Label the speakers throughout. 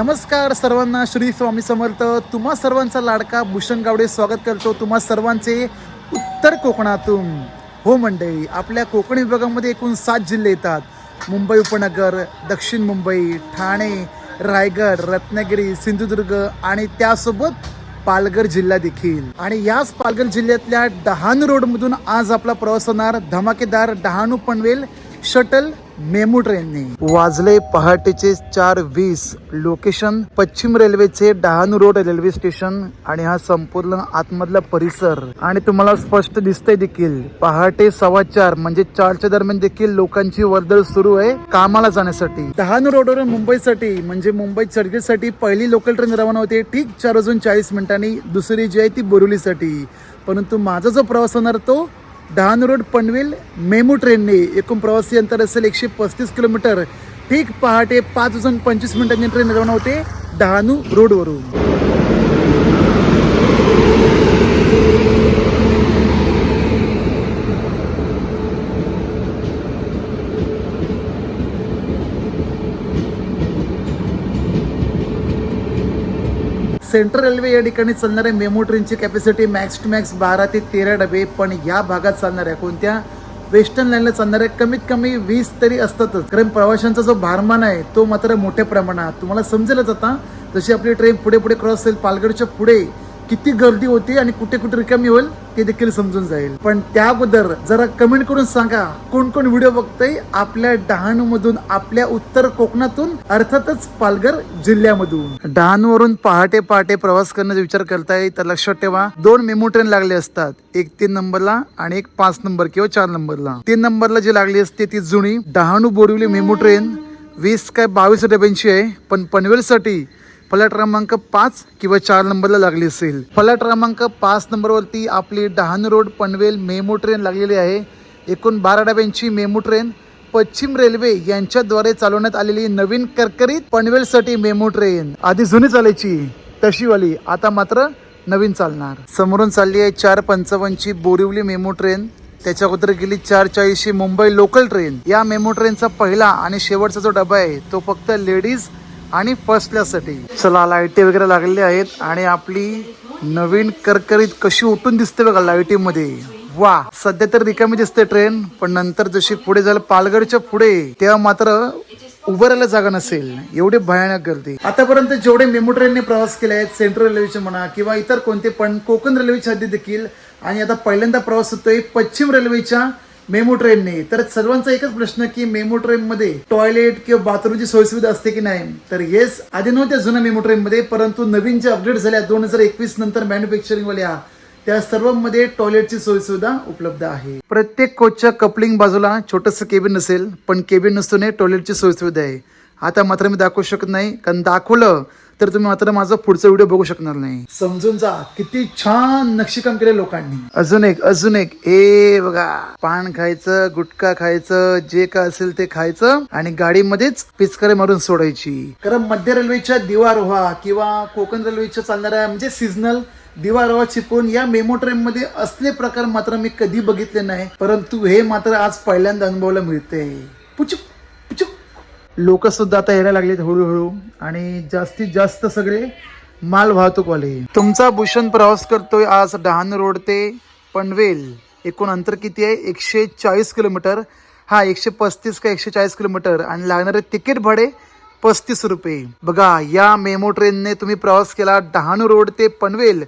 Speaker 1: नमस्कार सर्वांना श्री स्वामी समर्थ. तुम्हा सर्वांचा लाडका भूषण गावडे स्वागत करतो तुम्हा सर्वांचे उत्तर कोकणातून. हो मंडळी आपल्या कोकण विभागामध्ये एकूण सात जिल्हे येतात. मुंबई उपनगर दक्षिण मुंबई ठाणे रायगड रत्नागिरी सिंधुदुर्ग आणि त्यासोबत पालघर जिल्हा देखील. आणि याच पालघर जिल्ह्यातल्या डहाणू रोडमधून आज आपला प्रवास होणार धमाकेदार डहाणू पनवेल शटल मेमू ट्रेनने. वाजले पहाटेचे चार वीस. लोकेशन पश्चिम रेल्वेचे डहाणू रोड रेल्वे स्टेशन आणि हा संपूर्ण आतमधला परिसर. आणि तुम्हाला स्पष्ट दिसतंय देखील पहाटे सव्वा चार म्हणजे चारच्या दरम्यान देखील लोकांची वर्दळ सुरू आहे कामाला जाण्यासाठी. डहाणू रोडवरून मुंबईसाठी म्हणजे मुंबई चर्चेसाठी पहिली लोकल ट्रेन रवाना होते ठीक चार वाजून चाळीस मिनिटांनी. दुसरी जी आहे ती बोरुलीसाठी परंतु माझा जो प्रवास होणार तो डहाणू रोड पनवेल मेमू ट्रेनने एकूण प्रवासी अंतर असेल एकशे पस्तीस किलोमीटर. ठीक पहाटे पाच वाजून पंचवीस मिनिटांची ट्रेन रवाना होते डहाणू रोडवरून. सेंट्रल रेल्वे या ठिकाणी चालणाऱ्या मेमो ट्रेनची कॅपॅसिटी मॅक्स टू मॅक्स बारा ते तेरा डबे पण या भागात चालणाऱ्या कोणत्या वेस्टर्न लाईनला चालणाऱ्या कमीत कमी वीस तरी असतातच. कारण प्रवाशांचा जो भारमान आहे तो मात्र मोठ्या प्रमाणात. तुम्हाला समजेलच आता जशी आपली ट्रेन पुढे पुढे क्रॉस होईल पालघरच्या पुढे किती गर्दी होती आणि कुठे कुठे रिकामी होईल ते देखील समजून जाईल. पण त्या अगोदर जरा कमेंट करून सांगा कोण कोण व्हिडिओ बघतय आपल्या डहाणू मधून आपल्या उत्तर कोकणातून अर्थातच पालघर जिल्ह्यामधून? डहाणू वरून पहाटे पहाटे प्रवास करण्याचा विचार करताय तर लक्षात ठेवा दोन मेमो ट्रेन लागले असतात. एक तीन नंबरला आणि एक पाच नंबर किंवा चार नंबरला. तीन नंबरला जी लागली असते ती जुनी डहाणू बोरिवली मेमो ट्रेन वीस काय बावीस डब्यांची आहे पण पनवेलसाठी फलाट क्रमांक पाच किंवा चार नंबरला लागली असेल. फलाट क्रमांक पाच नंबरवरती आपली Dahanu road Panvel MEMU train लागलेली आहे. एकूण बारा डब्यांची मेमो ट्रेन पश्चिम रेल्वे यांच्याद्वारे चालवण्यात आलेली नवीन करकरीत पनवेलसाठी मेमो ट्रेन. आधी जुनी चालायची तशीवाली आता मात्र नवीन चालणार. समोरून चालली आहे चार पंचावन्नची बोरिवली मेमो ट्रेन. त्याच्या अगोदर गेली चार चाळीसची मुंबई लोकल ट्रेन. या मेमो ट्रेनचा पहिला आणि शेवटचा जो डबा आहे तो फक्त लेडीज आणि फर्स्ट क्लाससाठी चला लाईटी वगैरे लागलेली आहेत आणि आपली नवीन करकरीत कशी उठून दिसते बघा लाईटीमध्ये. वा सध्या तर रिकामी दिसते ट्रेन पण नंतर जशी पुढे झालं पालघरच्या पुढे तेव्हा मात्र उभं राहायला जागा नसेल. एवढी भयानक गर्दी. आतापर्यंत जेवढे मेमो ट्रेनने प्रवास केले आहेत सेंट्रल रेल्वेचे म्हणा किंवा इतर कोणते पण कोकण रेल्वेच्या हद्दी देखील आणि आता पहिल्यांदा प्रवास होतोय पश्चिम रेल्वेच्या मेमो ट्रेनने. तर सर्वांचा एकच प्रश्न की मेमो ट्रेन मध्ये टॉयलेट किंवा बाथरूमची सोयीसुविधा असते की नाही? तर येस आधी नव्हत्या जुन्या मेमो ट्रेन मध्ये परंतु नवीन ज्या अपडेट झाल्या दोन हजार एकवीस नंतर मॅन्युफॅक्चरिंग वाल्या त्या सर्वांमध्ये टॉयलेटची सोयीसुविधा उपलब्ध आहे. प्रत्येक कोचच्या कपलिंग बाजूला छोटंसं केबिन नसेल पण केबिन नसतोने टॉयलेटची सोयीसुविधा आहे. आता मात्र मी दाखवू शकत नाही कारण दाखवलं तर तुम्ही मात्र माझा पुढचा व्हिडिओ बघू शकणार नाही. समजून जा किती छान नक्षीकाम केले लोकांनी. अजून एक अजून एक. ए बघा. पान खायचं गुटखा खायचं जे काय असेल ते खायचं आणि गाडीमध्येच पिचकारे मारून सोडायची. कारण मध्य रेल्वेच्या दिवारोहा किंवा कोकण रेल्वेच्या चालणाऱ्या म्हणजे सीझनल दिवारोहा चिपळूण या मेमो ट्रेन मध्ये असले प्रकार मात्र मी कधी बघितले नाही परंतु हे मात्र आज पहिल्यांदा अनुभवायला मिळते. पुचुक लोकसुद्धा आता यायला लागलेत हळूहळू आणि जास्तीत जास्त सगळे माल वाहतूकवाले. तुमचा भूषण प्रवास करतोय आज डहाणू रोड ते पनवेल. एकूण अंतर किती आहे? एकशे चाळीस किलोमीटर. हा एकशे पस्तीस का एकशे चाळीस किलोमीटर. आणि लागणारे तिकीट भाडे पस्तीस रुपये. बघा या मेमो ट्रेनने तुम्ही प्रवास केला डहाणू रोड ते पनवेल.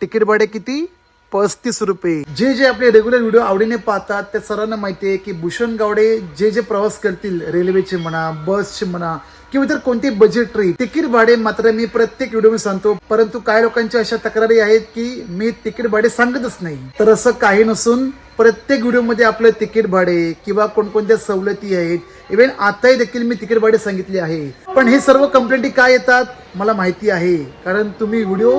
Speaker 1: तिकीट भाडे किती? पस्तीस रुपये. जे जे आपले रेग्युलर व्हिडिओ आवडीने पाहतात त्या सर्वांना माहिती आहे की भूषण गावडे जे जे प्रवास करतील रेल्वेचे म्हणा बसचे म्हणा किंवा इतर कोणते बजेट ट्रिप तिकीट भाडे मात्र मी प्रत्येक व्हिडिओ सांगतो. परंतु काही लोकांच्या अशा तक्रारी आहेत की मी तिकीट भाडे सांगतच नाही. तर असं काही नसून प्रत्येक व्हिडिओमध्ये आपलं तिकीट भाडे किंवा कोणकोणत्या सवलती आहेत इव्हन आताही देखील मी तिकीट भाडे सांगितले आहे. पण हे सर्व कंप्लेंटी काय येतात मला माहिती आहे. कारण तुम्ही व्हिडिओ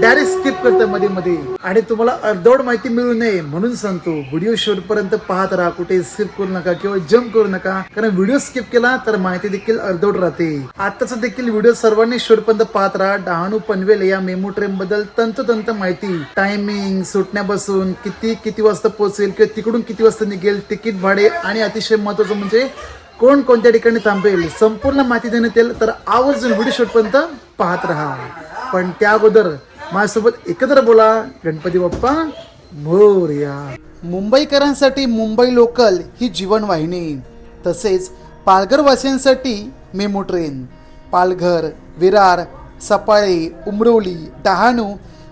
Speaker 1: डायरेक्ट स्किप करतं मध्ये मध्ये. आणि तुम्हाला अर्धवड माहिती मिळू नये म्हणून सांगतो व्हिडिओ शेवटपर्यंत पाहत राहा कुठे स्किप करू नका किंवा जम्प करू नका. कारण व्हिडिओ स्किप केला तर माहिती देखील अर्धवट राहते. आताचा देखील व्हिडिओ सर्वांनी शेवटपर्यंत पाहत राहा. डहाणू पनवेल या मेमो ट्रेन बद्दल तंतोतंत माहिती. टायमिंग सुटण्यापासून किती किती वाजता पोहोचेल किंवा तिकडून किती वाजता निघेल तिकीट भाडे आणि अतिशय महत्वाचं म्हणजे कोण कोणत्या ठिकाणी थांबेल संपूर्ण माहिती देण्यात येईल. तर आवर्जून व्हिडिओ शूटपर्यंत पाहत राहा. पण त्या अगोदर माझ्यासोबत एकत्र बोला गणपती बाप्पा मोरया. मुंबईकरांसाठी मुंबई लोकल ही जीवनवाहिनी. तसेच पालघरवासियांसाठी मेमो ट्रेन. पालघर विरार सपाळे उमरोली डहाणू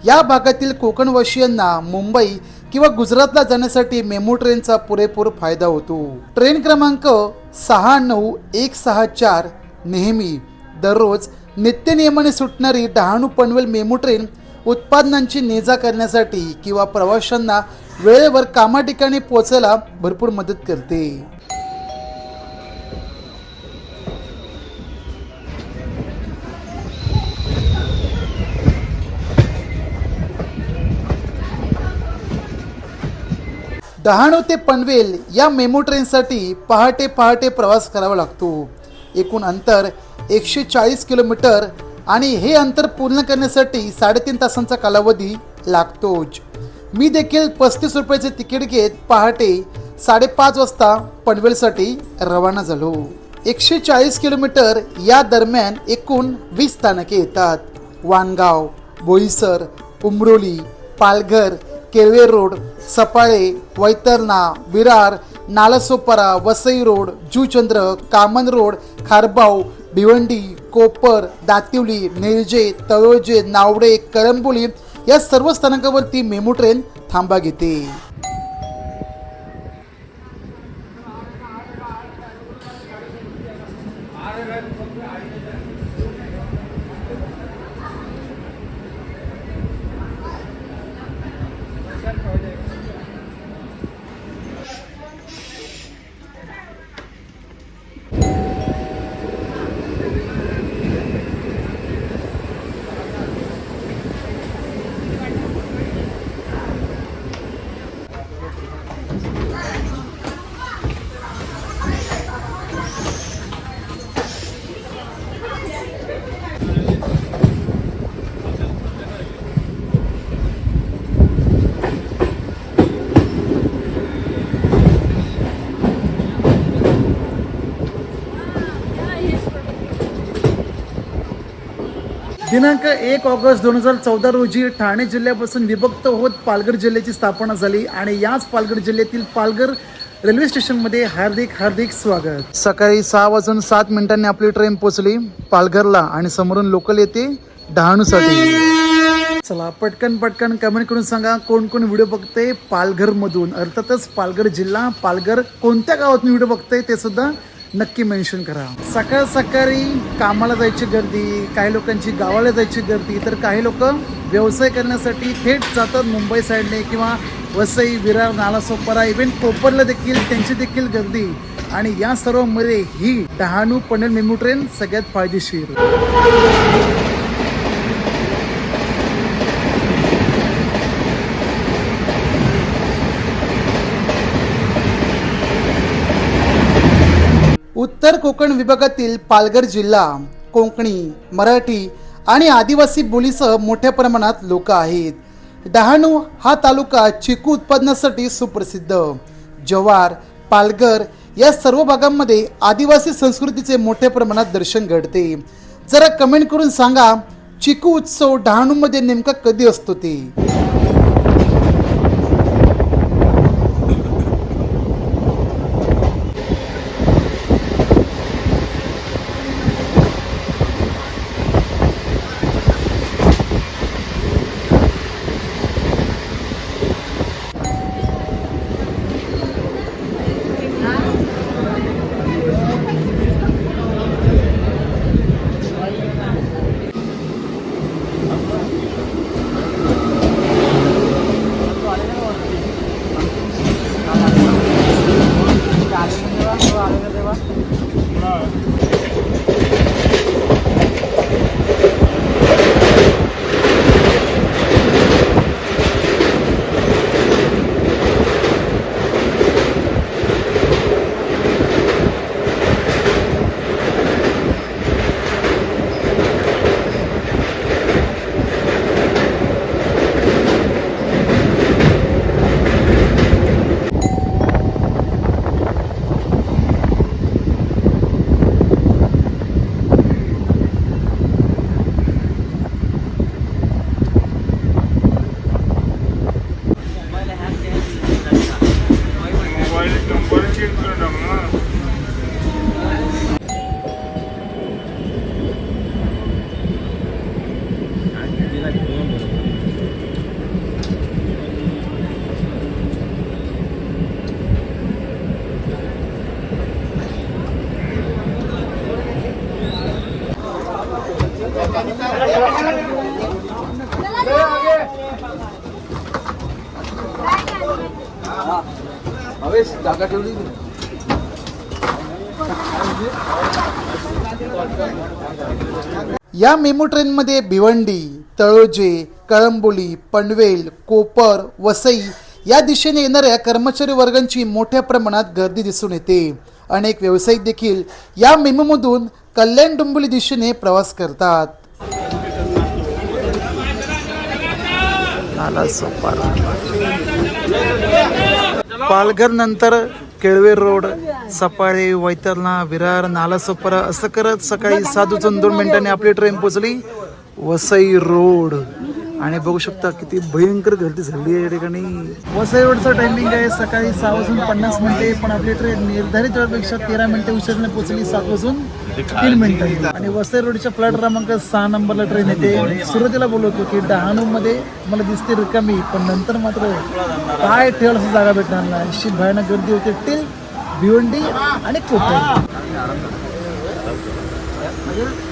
Speaker 1: या भागातील कोकणवासियांना मुंबई किंवा गुजरातला जाण्यासाठी मेमो ट्रेनचा पुरेपूर फायदा होतो. ट्रेन क्रमांक सहा नऊ एक सहा चार नेहमी दररोज नित्यनियमाने सुटणारी डहाणू पनवेल मेमो ट्रेन उत्पादनांची ने करण्यासाठी किंवा प्रवाशांना वेळेवर कामा ठिकाणी पोहोचायला भरपूर मदत करते. डहाणू ते पनवेल या मेमो ट्रेनसाठी पहाटे पहाटे प्रवास करावा लागतो. एकूण अंतर एकशे चाळीस किलोमीटर आणि हे अंतर पूर्ण करण्यासाठी साडेतीन तासांचा कालावधी लागतोच. मी देखील पस्तीस रुपयाचे तिकीट घेत पहाटे साडेपाच वाजता पनवेलसाठी रवाना झालो. एकशे चाळीस किलोमीटर या दरम्यान एकूण वीस स्थानके येतात. Vangaon Boisar Umroli Palghar Kelve road Saphale Vaitarna Virar Nalasopara Vasai road Juchandra Kaman road Kharbao Bhiwandi Kopar Dativali Nerje Taloje Navade Karamboli या सर्व स्थानकावरती मेमो ट्रेन थांबा घेते. दिनांक एक ऑगस्ट दोन हजार चौदा रोजी ठाणे जिल्ह्यापासून विभक्त होत पालघर जिल्ह्याची स्थापना झाली आणि याच पालघर जिल्ह्यातील पालघर रेल्वे स्टेशनमध्ये हार्दिक हार्दिक स्वागत. सकाळी सहा वाजून सात मिनिटांनी आपली ट्रेन पोहोचली. पालघरला आणि समोरून लोकल येते डहाणूसाठी. चला पटकन पटकन कमेंट करून सांगा कोण कोण व्हिडिओ बघते पालघर मधून अर्थातच पालघर जिल्हा पालघर कोणत्या गावातून व्हिडिओ बघते ते सुद्धा नक्की मेन्शन करा. सकाळ सकाळी कामाला जायची गर्दी काही लोकांची गावाला जायची गर्दी तर काही लोक व्यवसाय करण्यासाठी थेट जातात मुंबई साईडने किंवा वसई विरार नालासोपारा इव्हन कोपरला देखील त्यांची देखील गर्दी. आणि या सर्वांमध्ये ही डहाणू पनवेल मेमू ट्रेन सगळ्यात फायदेशीर. उत्तर कोकण विभागातील पालघर जिल्हा कोकणी मराठी आणि आदिवासी बोलीसह मोठ्या प्रमाणात लोक आहेत. डहाणू हा तालुका चिकू उत्पादनासाठी सुप्रसिद्ध. जव्हार पालघर या सर्व भागांमध्ये आदिवासी संस्कृतीचे मोठ्या प्रमाणात दर्शन घडते. जरा कमेंट करून सांगा चिकू उत्सव डहाणूमध्ये नेमका कधी असतो ते?
Speaker 2: కొంచెం పొడిచిస్తున్నాము
Speaker 1: या मेमो ट्रेनमध्ये भिवंडी तळोजे कळंबोली पनवेल कोपर वसई या दिशेने येणाऱ्या कर्मचारी वर्गांची मोठ्या प्रमाणात गर्दी दिसून येते. अनेक व्यावसायिक देखील या मेमोमधून कल्याण डोंबिवली दिशेने प्रवास करतात. पालघर नंतर केळवे रोड सफाळे वैतरणा विरार नालासोपारा असं करत सकाळी सात वाजून दोन मिनिटांनी आपली ट्रेन पोचली वसई रोड. आणि बघू शकता किती भयंकर गर्दी झाली आहे या ठिकाणी. वसई रोडचं टायमिंग आहे सकाळी सहा वाजून पन्नास मिनिटे पण आपली ट्रेन निर्धारित वेळेपेक्षा तेरा मिनिटे उशिराने पोहोचली सात वाजून तीन मिनिटं. आणि वसई रोडच्या फ्लॅट क्रमांक सहा नंबरला ट्रेन येते. सुरुवातीला बोलवतो की डहाणू मध्ये मला दिसते रिकामी पण नंतर मात्र काय ठेवल असं जागा भेटणार नाही. अशी भयानक गर्दी होते. टिल भिवंडी आणि कोकण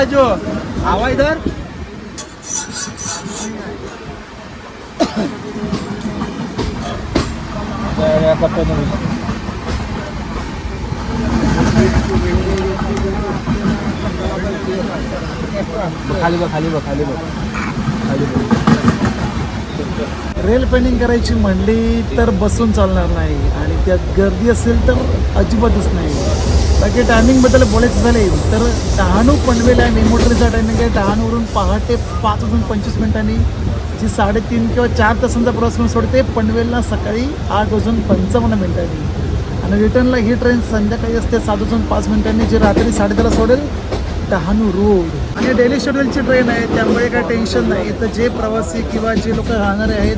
Speaker 2: राजू आवा इधर खाली बघ खाली बघ खाली बघ. खाली बघ.
Speaker 1: रेल पेंटिंग करायची म्हणली तर बसून चालणार नाही. आणि त्यात गर्दी असेल तर अजिबातच नाही. बाकी टायमिंगबद्दल बोलायचं झाले तर डहाणू पनवेल आहे मेमोटरीचा टायमिंग आहे. डहाणूवरून पहाटे पाच वाजून पंचवीस मिनिटांनी जी साडेतीन किंवा चार तासांचा प्रवास करून सोडते पनवेलला सकाळी आठ वाजून पंचावन्न मिनिटांनी. आणि रिटर्नला ही ट्रेन संध्याकाळी असते सात वाजून पाच मिनिटांनी जी रात्री साडेदहाला सोडेल डहाणू रोड आणि डेली शेड्यूलची ट्रेन आहे त्यामुळे काही टेन्शन नाही. तर जे प्रवासी किंवा जे लोक राहणारे आहेत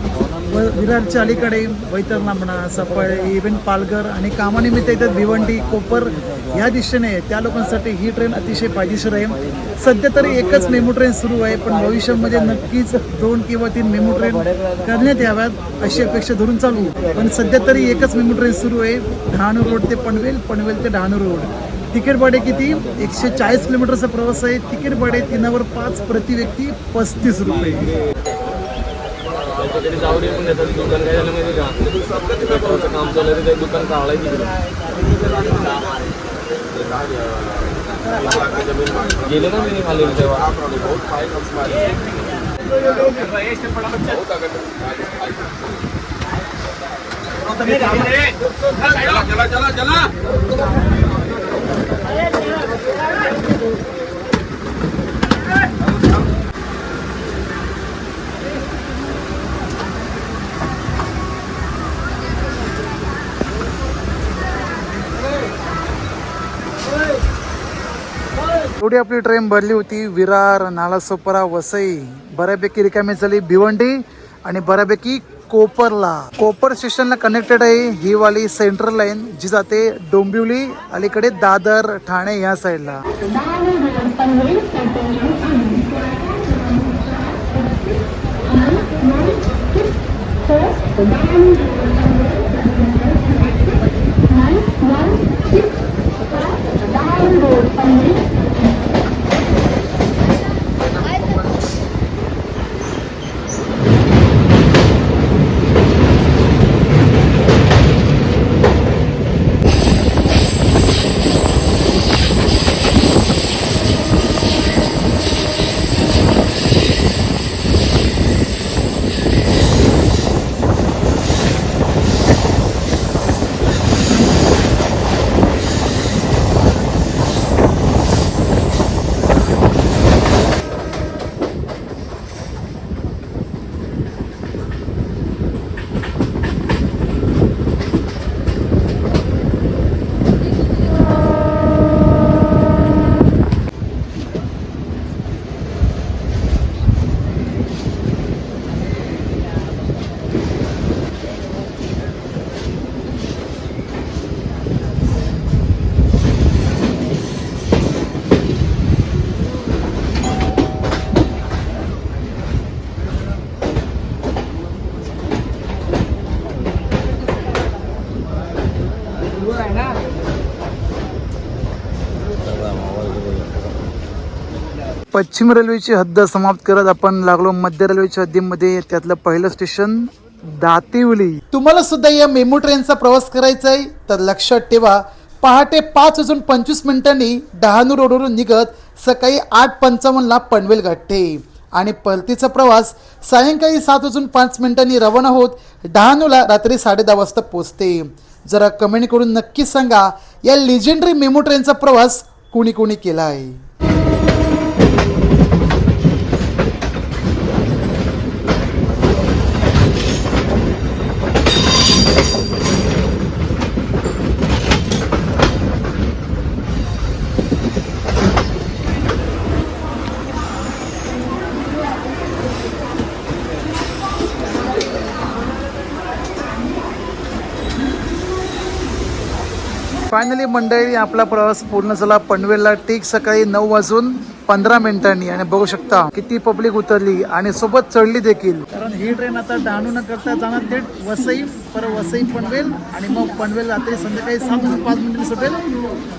Speaker 1: व विरारच्या अलीकडे वैतरणा म्हणा सफाळे इव्हन पालघर आणि कामानिमित्त येतात भिवंडी कोपर. या दिशेने त्या लोकांसाठी ही ट्रेन अतिशय फायदेशीर आहे. सध्या तरी एकच मेमो ट्रेन सुरू आहे पण भविष्यामध्ये नक्कीच दोन किंवा तीन मेमो ट्रेन करण्यात याव्यात अशी अपेक्षा धरून चालू. पण सध्या तरी एकच मेमो ट्रेन सुरू आहे डहाणू रोड ते पनवेल पनवेल ते डहाणू रोड. तिकीट भाडे किती? एकशे चाळीस किलोमीटरचा प्रवास आहे. तिकीट भाडे तीनावर पाच प्रति व्यक्ती पस्तीस रुपये.
Speaker 2: तरी जाऊ दे पण त्याचं दुकान काय झालं माहिती का? पेट्रोलचं काम चाललं तर ते दुकान काढलंय तिकडे. गेले ना मी खाली तेव्हा. चला चला चला.
Speaker 1: एवढी आपली ट्रेन भरली होती. विरार नालासोपरा वसई बऱ्यापैकी रिकामी झाली. भिवंडी आणि बऱ्यापैकी कोपरला. कोपर स्टेशनला कनेक्टेड आहे ही वाली सेंट्रल लाईन जी जाते डोंबिवली अलीकडे दादर ठाणे या साईडला पश्चिम रेल्वेची हद्द समाप्त करत आपण लागलो मध्य रेल्वेच्या हद्दीमध्ये. त्यातलं पहिलं स्टेशन दातिवली. तुम्हाला सुद्धा या मेमो ट्रेनचा प्रवास करायचा आहे तर लक्षात ठेवा पहाटे पाच वाजून पंचवीस मिनिटांनी डहाणू रोडवरून निघत सकाळी आठ पंचावन्नला पनवेल गाठते आणि परतीचा प्रवास सायंकाळी सात वाजून पाच मिनिटांनी रवाना होत डहाणूला रात्री साडे दहा वाजता पोचते जरा कमेंट करून नक्की सांगा या लिजेंडरी मेमो ट्रेनचा प्रवास कोणी कोणी केला आहे? फायनली मंडळी आपला प्रवास पूर्ण झाला. पनवेलला ठीक सकाळी नऊ वाजून पंधरा मिनिटांनी. आणि बघू शकता किती पब्लिक उतरली आणि सोबत चढली देखील. कारण ही ट्रेन आता डहाणू न करता जाणार थेट वसई पर वसई पनवेल आणि मग पनवेल रात्री संध्याकाळी सात वाजून पाच मिनिटांनी सुटेल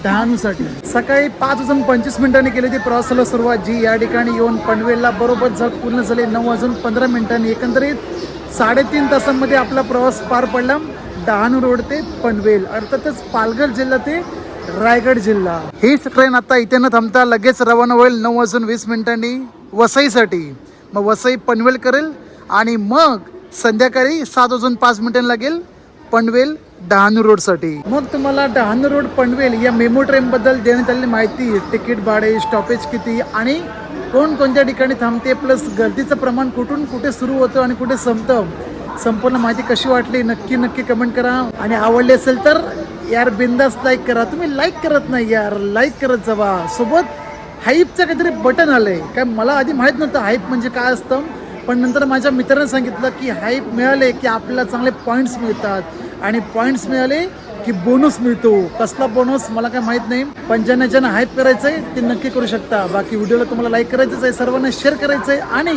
Speaker 1: डहाणूसाठी. सकाळी पाच वाजून पंचवीस मिनिटांनी केली ती प्रवासाला सुरुवात जी या ठिकाणी येऊन पनवेलला बरोबर झळ पूर्ण झाली नऊ वाजून पंधरा मिनिटांनी. एकंदरीत साडेतीन तासांमध्ये आपला प्रवास पार पडला. डहाणू रोड ते पनवेल अर्थातच पालघर जिल्हा ते रायगड जिल्हा. हीच ट्रेन आता इथे न थांबता लगेच रवाना होईल. नऊ वाजून वीस मिनिटांनी वसईसाठी. मग वसई पनवेल करेल आणि मग संध्याकाळी सात वाजून पाच मिनिटांनी लागेल पनवेल डहाणू रोडसाठी. मग तुम्हाला डहाणू रोड पनवेल या मेमो ट्रेन बद्दल देण्यात आलेली माहिती तिकीट भाडे स्टॉपेज किती आणि कोण कोणत्या ठिकाणी थांबते प्लस गर्दीचं प्रमाण कुठून कुठे सुरू होतं आणि कुठे संपतं संपूर्ण माहिती कशी वाटली नक्की नक्की कमेंट करा. आणि आवडली असेल तर यार बिंदास लाईक करा. तुम्ही लाईक करत नाही यार लाईक करत जावा. सोबत हाईपचं काहीतरी बटन आलंय. काय मला आधी माहीत नव्हतं हाईप म्हणजे काय असतं. पण नंतर माझ्या मित्राने सांगितलं की हाईप मिळाले की आपल्याला चांगले पॉईंट्स मिळतात. आणि पॉईंट्स मिळाले की बोनस मिळतो. कसला बोनस मला काय माहीत नाही. पण ज्यांना ज्यांना हाईप करायचं आहे ते नक्की करू शकता. बाकी व्हिडिओला तुम्हाला लाईक करायचंच आहे सर्वांना शेअर करायचं आहे आणि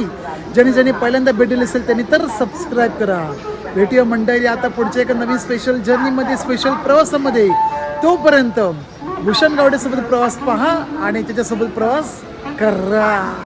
Speaker 1: ज्यांनी ज्यांनी पहिल्यांदा भेट दिली असेल त्यांनी तर सबस्क्राईब करा. भेटूया मंडळी आता पुढच्या एका नवीन स्पेशल जर्नीमध्ये स्पेशल प्रवासामध्ये. तोपर्यंत भूषण गावडेसोबत प्रवास पहा आणि त्याच्यासोबत प्रवास करा.